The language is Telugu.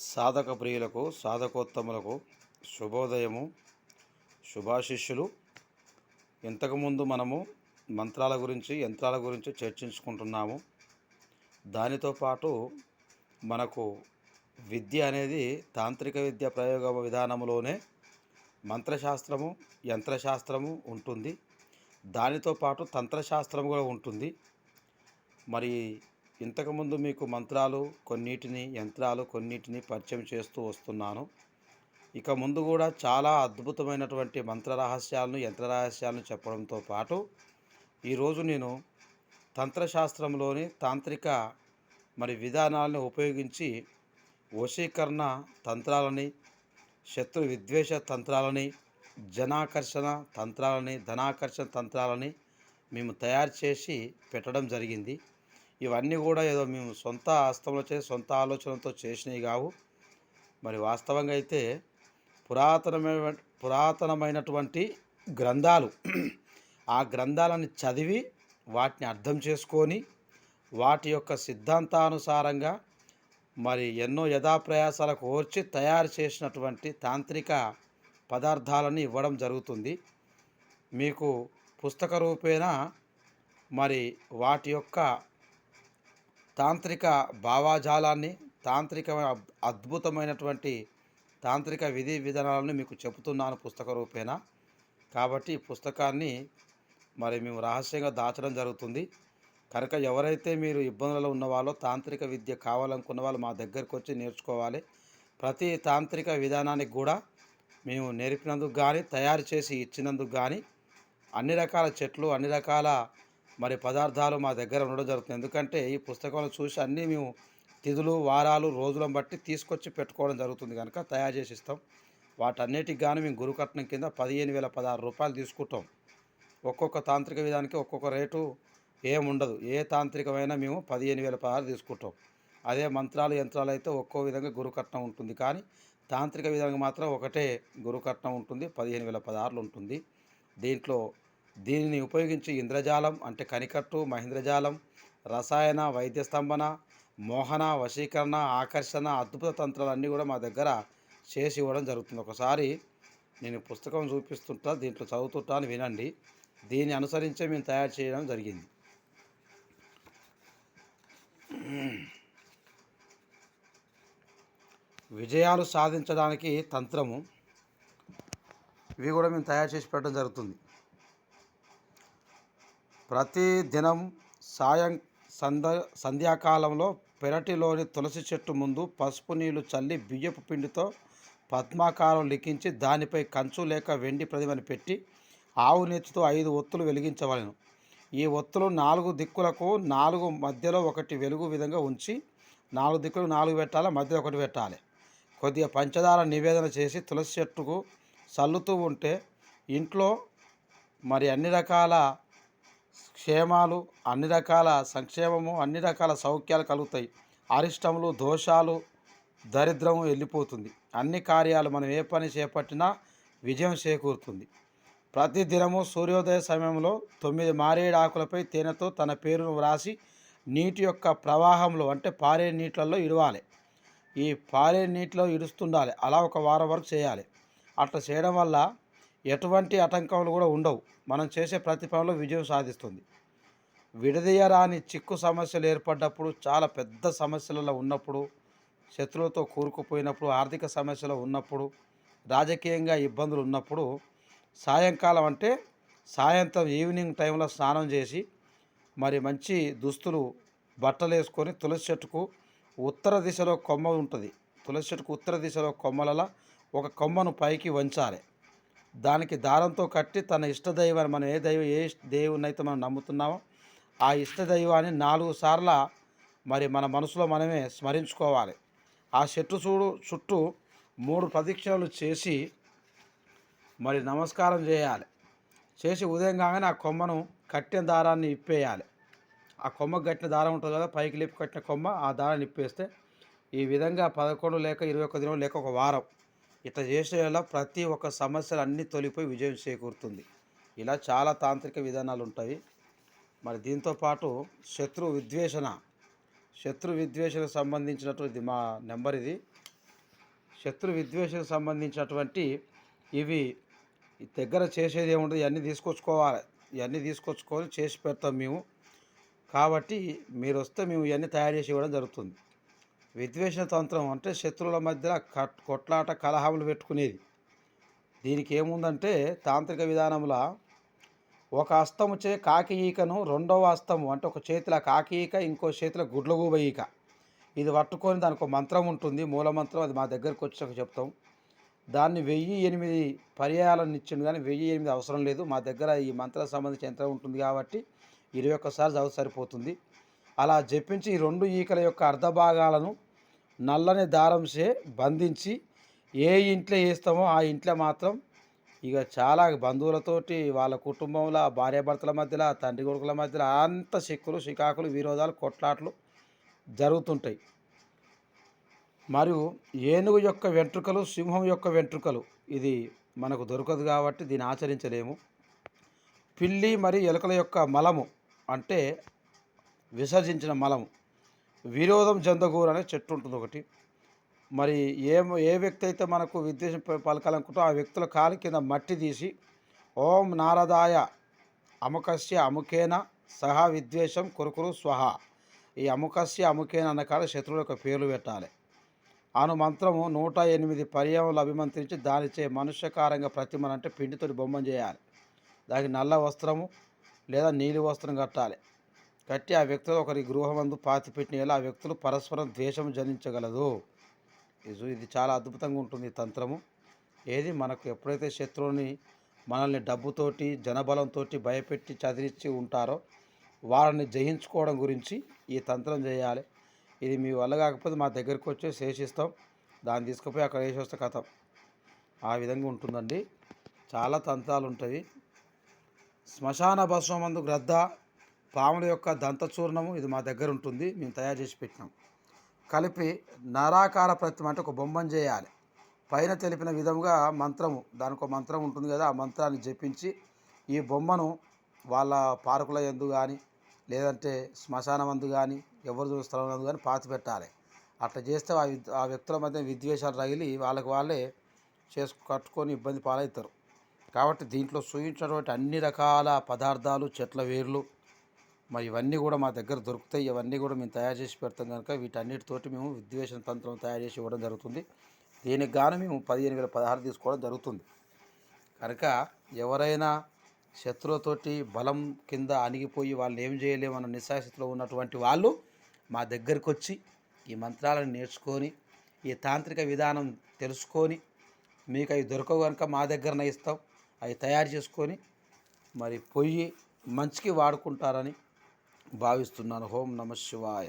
సాధక ప్రియులకు సాధకోత్తములకు శుభోదయము శుభాశిష్యులు. ఇంతకుముందు మనము మంత్రాల గురించి యంత్రాల గురించి చర్చించుకుంటున్నాము. దానితో పాటు మనకు విద్య అనేది తాంత్రిక విద్య ప్రయోగ విధానంలోనే మంత్రశాస్త్రము యంత్రశాస్త్రము ఉంటుంది. దానితో పాటు తంత్రశాస్త్రం కూడా ఉంటుంది. మరి ఇంతకుముందు మీకు మంత్రాలు కొన్నిటిని యంత్రాలు కొన్నిటిని పరిచయం చేస్తూ వస్తున్నాను. ఇక ముందు కూడా చాలా అద్భుతమైనటువంటి మంత్ర రహస్యాలను యంత్ర రహస్యాలను చెప్పడంతో పాటు ఈరోజు నేను తంత్రశాస్త్రంలోని తాంత్రిక మరి విధానాలను ఉపయోగించి వశీకరణ తంత్రాలని శత్రు విద్వేష తంత్రాలని జనాకర్షణ తంత్రాలని ధనాకర్షణ తంత్రాలని మేము తయారు చేసి పెట్టడం జరిగింది. ఇవన్నీ కూడా ఏదో మేము సొంత హస్తంలో చేసి సొంత ఆలోచనతో చేసినవి కావు. మరి వాస్తవంగా అయితే పురాతనమైన పురాతనమైనటువంటి గ్రంథాలు ఆ గ్రంథాలను చదివి వాటిని అర్థం చేసుకొని వాటి యొక్క సిద్ధాంతానుసారంగా మరి ఎన్నో యథాప్రయాసాలకు ఓర్చి తయారు చేసినటువంటి తాంత్రిక పదార్థాలను ఇవ్వడం జరుగుతుంది. మీకు పుస్తక రూపేణ మరి వాటి యొక్క తాంత్రిక భావాజాలాన్ని తాంత్రిక అద్భుతమైనటువంటి తాంత్రిక విధి విధానాలను మీకు చెబుతున్నాను పుస్తక రూపేణ. కాబట్టి ఈ పుస్తకాన్ని మరి మేము రహస్యంగా దాచడం జరుగుతుంది. కనుక ఎవరైతే మీరు ఇబ్బందులలో ఉన్నవాళ్ళో తాంత్రిక విద్య కావాలనుకున్న వాళ్ళు మా దగ్గరకు వచ్చి నేర్చుకోవాలి. ప్రతి తాంత్రిక విధానానికి కూడా మేము నేర్పినందుకు కానీ తయారు చేసి ఇచ్చినందుకు కానీ అన్ని రకాల చెట్లు అన్ని రకాల మరి పదార్థాలు మా దగ్గర ఉండడం జరుగుతుంది. ఎందుకంటే ఈ పుస్తకంలో చూసి అన్నీ మేము తిథులు వారాలు రోజులను బట్టి తీసుకొచ్చి పెట్టుకోవడం జరుగుతుంది కనుక తయారు చేసి ఇస్తాం. వాటన్నిటికి గాను మేము గురుకట్నం కింద పదిహేను వేల పదహారు రూపాయలు తీసుకుంటాం. ఒక్కొక్క తాంత్రిక విధానికి ఒక్కొక్క రేటు ఏముండదు ఏ తాంత్రికమైనా మేము పదిహేను వేల పదహారు తీసుకుంటాం. అదే మంత్రాలు యంత్రాలు అయితే ఒక్కో విధంగా గురుకట్నం ఉంటుంది. కానీ తాంత్రిక విధానం మాత్రం ఒకటే గురుకట్నం ఉంటుంది. పదిహేను వేల పదహారులు ఉంటుంది. దీంట్లో దీనిని ఉపయోగించి ఇంద్రజాలం అంటే కనికట్టు మహేంద్రజాలం రసాయన వైద్య స్తంభన మోహన వశీకరణ ఆకర్షణ అద్భుత తంత్రాలు అన్నీ కూడా మా దగ్గర చేసి ఇవ్వడం జరుగుతుంది. ఒకసారి నేను పుస్తకం చూపిస్తుంటా దీంట్లో చదువుతుంటా అని వినండి. దీన్ని అనుసరించే మేము తయారు చేయడం జరిగింది. విజయాలు సాధించడానికి తంత్రము ఇవి కూడా మేము తయారు చేసి పెట్టడం జరుగుతుంది. ప్రతిదినం సాయం సంద సంధ్యాకాలంలో పెరటిలోని తులసి చెట్టు ముందు పసుపు నీళ్ళు చల్లి బియ్యపు పిండితో పద్మాకారం లిఖించి దానిపై కంచు లేక వెండి ప్రతిమని పెట్టి ఆవు నెత్తితో ఐదు ఒత్తులు వెలిగించవలను. ఈ ఒత్తులు నాలుగు దిక్కులకు నాలుగు మధ్యలో ఒకటి వెలుగు విధంగా ఉంచి నాలుగు దిక్కులు నాలుగు పెట్టాలి మధ్యలో ఒకటి పెట్టాలి కొద్దిగా పంచదార నివేదన చేసి తులసి చెట్టుకు చల్లుతూ ఉంటే ఇంట్లో మరి అన్ని రకాల క్షేమాలు అన్ని రకాల సంక్షేమము అన్ని రకాల సౌఖ్యాలు కలుగుతాయి. అరిష్టములు దోషాలు దరిద్రము వెళ్ళిపోతుంది. అన్ని కార్యాలు మనం ఏ పని చేపట్టినా విజయం చేకూరుతుంది. ప్రతి దినము సూర్యోదయ సమయంలో తొమ్మిది మారేడు ఆకులపై తేనెతో తన పేరును వ్రాసి నీటి యొక్క ప్రవాహంలో అంటే పారే నీటిలలో ఇడవాలి. ఈ పారే నీటిలో ఇడుస్తుండాలి. అలా ఒక వారం వరకు చేయాలి. అట్లా చేయడం వల్ల ఎటువంటి ఆటంకాలు కూడా ఉండవు. మనం చేసే ప్రతి పనిలో విజయం సాధిస్తుంది. విడదీయరాని చిక్కు సమస్యలు ఏర్పడ్డప్పుడు చాలా పెద్ద సమస్యలలో ఉన్నప్పుడు శత్రువులతో కూరుకుపోయినప్పుడు ఆర్థిక సమస్యలు ఉన్నప్పుడు రాజకీయంగా ఇబ్బందులు ఉన్నప్పుడు సాయంకాలం అంటే సాయంత్రం ఈవినింగ్ టైంలో స్నానం చేసి మరి మంచి దుస్తులు బట్టలు వేసుకొని తులసి చెట్టుకు ఉత్తర దిశలో కొమ్మ ఉంటుంది. తులసి చెట్టుకు ఉత్తర దిశలో కొమ్మలలో ఒక కొమ్మను పైకి వంచాలి. దానికి దారంతో కట్టి తన ఇష్టదైవాన్ని మనం ఏ దైవం ఏ దేవుని అయితే మనం నమ్ముతున్నామో ఆ ఇష్టదైవాన్ని నాలుగు సార్ల మరి మన మనసులో మనమే స్మరించుకోవాలి. ఆ చెట్టు చూడు చుట్టూ మూడు ప్రదక్షిణలు చేసి మరి నమస్కారం చేయాలి. చేసి ఉదయం కాగానే ఆ కొమ్మను కట్టిన దారాన్ని ఇప్పేయాలి. ఆ కొమ్మ కట్టిన దారం ఉంటుంది కదా పైకి లేపి కట్టిన కొమ్మ ఆ దారాన్ని ఇప్పేస్తే ఈ విధంగా పదకొండు లేక ఇరవై ఒక్క దినం లేక ఒక వారం ఇట్లా చేసేలా ప్రతి ఒక్క సమస్యలు అన్నీ తొలిపోయి విజయం చేకూరుతుంది. ఇలా చాలా తాంత్రిక విధానాలు ఉంటాయి. మరి దీంతో పాటు శత్రు విద్వేషణ శత్రు విద్వేషణకు సంబంధించినటువంటి మా నెంబర్ ఇది. శత్రు విద్వేషకు సంబంధించినటువంటి ఇవి దగ్గర చేసేది ఏముండదు ఇవన్నీ తీసుకొచ్చుకోవాలి ఇవన్నీ తీసుకొచ్చుకొని చేసి పెడతాం మేము. కాబట్టి మీరు వస్తే మేము ఇవన్నీ తయారు చేసి ఇవ్వడం జరుగుతుంది. విద్వేషణ తంత్రం అంటే శత్రువుల మధ్య కట్ కొట్లాట కలహాములు పెట్టుకునేది. దీనికి ఏముందంటే తాంత్రిక విధానంలో ఒక హస్తము చే కాకి ఈకను రెండవ హస్తము అంటే ఒక చేతిలో కాకి ఈక ఇంకో చేతిలో గుడ్లగూబ ఈక. ఇది పట్టుకొని దానికి ఒక మంత్రం ఉంటుంది మూల మంత్రం అది మా దగ్గరకు వచ్చాక చెప్తాం. దాన్ని వెయ్యి ఎనిమిది పర్యాయాలను ఇచ్చిండు కానీ వెయ్యి ఎనిమిది అవసరం లేదు. మా దగ్గర ఈ మంత్రాలకు సంబంధించి యంత్రం ఉంటుంది కాబట్టి ఇరవై ఒక్కసారి చదువు సరిపోతుంది. అలా జపించి ఈ రెండు ఈకల యొక్క అర్ధభాగాలను నల్లని దారంసే బంధించి ఏ ఇంట్లో వేస్తామో ఆ ఇంట్లో మాత్రం ఇక చాలా బంధువులతోటి వాళ్ళ కుటుంబంలో భార్యాభర్తల మధ్యలో తండ్రి కొడుకుల మధ్యలో అంత చిక్కులు చికాకులు విరోధాలు కొట్లాట్లు జరుగుతుంటాయి. మరియు ఏనుగు యొక్క వెంట్రుకలు సింహం యొక్క వెంట్రుకలు ఇది మనకు దొరకదు కాబట్టి దీన్ని ఆచరించలేము. పిల్లి మరియు ఎలుకల యొక్క మలము అంటే విసర్జించిన మలము. విరోధం జందగూరు అనే చెట్టు ఉంటుంది ఒకటి. మరి ఏ ఏ వ్యక్తి అయితే మనకు విద్వేషం పలకాలనుకుంటో ఆ వ్యక్తుల కాలు కింద మట్టి తీసి ఓం నారదాయ అముకస్య అముకేన సహా విద్వేషం కురుకురు స్వహ. ఈ అముకస్య అముకేన అన్న కాడ శత్రువుల యొక్క పేర్లు పెట్టాలి. అను మంత్రము నూట ఎనిమిది పర్యాములు అభిమంత్రించి దానిచే మనుష్యకారంగా ప్రతిమనంటే పిండితోటి బొమ్మను చేయాలి. దానికి నల్ల వస్త్రము లేదా నీలి వస్త్రం కట్టాలి. కట్టి ఆ వ్యక్తులు ఒకరి గృహమందు పాతి పెట్టిన ఆ వ్యక్తులు పరస్పరం ద్వేషం జనించగలదు. ఇది ఇది చాలా అద్భుతంగా ఉంటుంది తంత్రము. ఏది? మనకు ఎప్పుడైతే శత్రువుని మనల్ని డబ్బుతోటి జనబలంతో భయపెట్టి చదిరించి ఉంటారో వారిని జయించుకోవడం గురించి ఈ తంత్రం చేయాలి. ఇది మీ వల్ల కాకపోతే మా దగ్గరికి వచ్చి శేషిస్తాం. దాన్ని తీసుకుపోయి అక్కడ వేసేస్తే కథం ఆ విధంగా ఉంటుందండి. చాలా తంత్రాలు ఉంటాయి శ్మశాన భస్మందు గ్రద్ద పాముల యొక్క దంతచూర్ణము ఇది మా దగ్గర ఉంటుంది మేము తయారు చేసి పెట్టినాం. కలిపి నరాకార ప్రతిమ అంటే ఒక బొమ్మను చేయాలి. పైన తెలిపిన విధముగా మంత్రము దానికి ఒక మంత్రం ఉంటుంది కదా ఆ మంత్రాన్ని జపించి ఈ బొమ్మను వాళ్ళ పార్కుల ఎందు కానీ లేదంటే శ్మశానం అందు కానీ ఎవరు చూసిన స్థలం అందు కానీ పాతి పెట్టాలి. అట్లా చేస్తే ఆ ఆ వ్యక్తుల మధ్య విద్వేషాలు రగిలి వాళ్ళకి వాళ్ళే చేసు కట్టుకొని ఇబ్బంది పాలవుతారు. కాబట్టి దీంట్లో సూచించినటువంటి అన్ని రకాల పదార్థాలు చెట్ల వేర్లు మరి ఇవన్నీ కూడా మా దగ్గర దొరుకుతాయి. ఇవన్నీ కూడా మేము తయారు చేసి పెడతాం కనుక వీటన్నిటితోటి మేము విద్వేషణ తంత్రం తయారు చేసి ఇవ్వడం జరుగుతుంది. దీనికి గాను మేము పదిహేను వేల పదహారు తీసుకోవడం జరుగుతుంది. కనుక ఎవరైనా శత్రువుతోటి బలం కింద అణిగిపోయి వాళ్ళు ఏం చేయలేమన్న నిస్సాస్థితిలో ఉన్నటువంటి వాళ్ళు మా దగ్గరికి వచ్చి ఈ మంత్రాలను నేర్చుకొని ఈ తాంత్రిక విధానం తెలుసుకొని మీకు అవి దొరకవు కనుక మా దగ్గరనే ఇస్తాం. అవి తయారు చేసుకొని మరి పొయ్యి మంచికి వాడుకుంటారని భావిస్తున్నాను. ఓం నమ శివాయ.